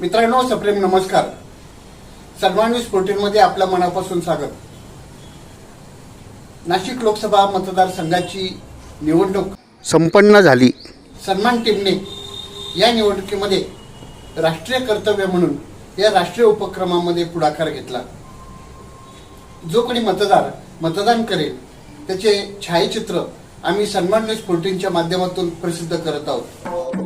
मित्रांनो सप्रेम नमस्कार. सन्मान न्यूज फोर्टीनमध्ये आपल्या मनापासून स्वागत. नाशिक लोकसभा मतदारसंघाची निवडणूक. संपन्न झाली. सन्मान टीमने या निवडणुकीमध्ये राष्ट्रीय कर्तव्य म्हणून या राष्ट्रीय उपक्रमामध्ये पुढाकार घेतला. जो कोणी मतदार मतदान करेल त्याचे छायाचित्र आम्ही सन्मान न्यूज फोर्टीनच्या माध्यमातून प्रसिद्ध करत आहोत.